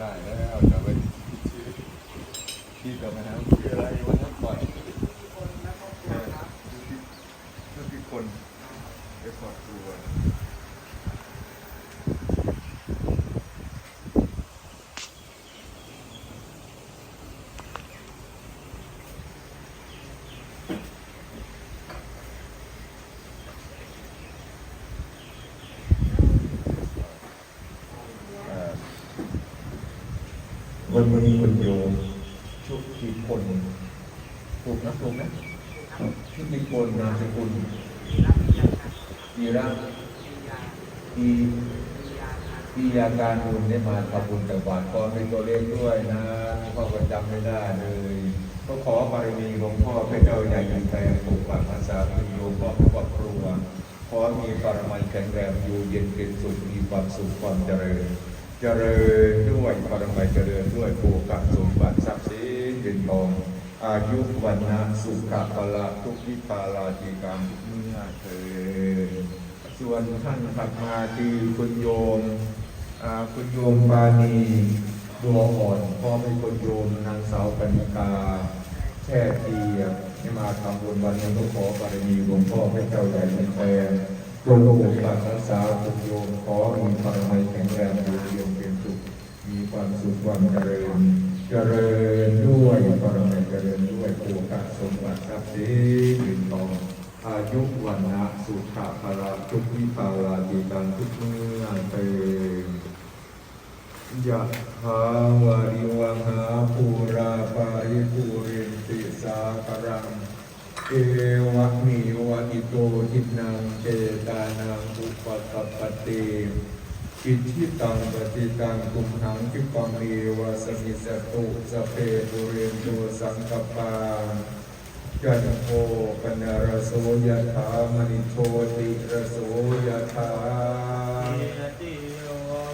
ได้แล้วจะไปที่กับมหาวิทยาลัยวันนั้นก่อนทุกคนไปสอดตัว วนวันนี้คุณโยมชุติพลถูกนะถูกนะชุติพลนามสกุลวีระปีปียาการบุญได้มาทำบุญแต่บาทก็มีตัวเลขด้วยนะพ่อก็จำไม่ได้เลย ก็ขอบารมีหลวงพ่อพระเจ้าใหญ่ยินใจปกปักรักษาคุณโยมพ่อครอบครัวขอมีปรมัยแข็งแรงอยู่เย็นเป็นสุขมีความสุขความเจริญ เจริญด้วยปรมัยเจริญด้วยภูกัสมบัติทรัพย์สินเงินทอง อายุวันนะสุขภาละทุกวิปาลาจิกรรมทุกเมื่อเถิดส่วนท่านถัดมาคือคุณโยมคุณโยมปานีดัวอ่อนพ่อไม่คุณโยมนางสาวปณิกาแช่เทียมให้มาทำบุญวันนี้ก็ขอบารมีหลวงพ่อพระเจ้าใหญ่ในแปลงจงปกปักรักษาคุณโยมขอมีปรมัยแข็งแรงอยู่เยี่ยมเป็นสุข มี ความเจริญ เจริญด้วยปรมัยเจริญด้วยโอกาสสมบัติทรัพย์สินเงินทองอายุวันนะสุขภาระทุกวิภาลาดีการทุกเมื่อเติมยะหาวาริวังหาภูราปาริภูเรนติสาครังเอวะมีวะอิโตทินังเจตานังอุปกัปปติ อิทิตังปฏิตังกุมหังคิปังเอวะสมิสตุสเพปุเรนโตสังกปายันโทปนารโสยะถามณิโชติรโสยะถา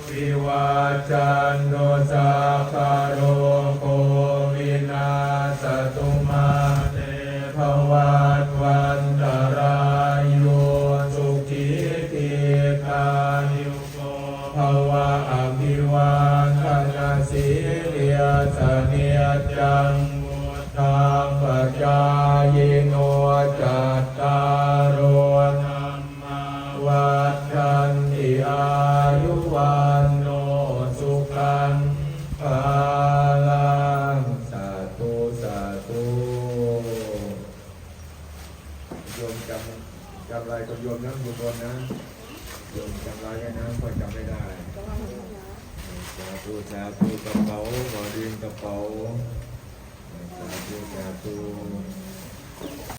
วิวาจันโนจาคารโร จัตตารโอนัมมาวัฏทันติอายุวันโนสุขังภาลังสาธุสาธุโยมจำจำอะไรก็โยมนะบุญบนนะโยมจำอะไรกันนะก็จำไม่ได้สาธุสาธุกระเป๋า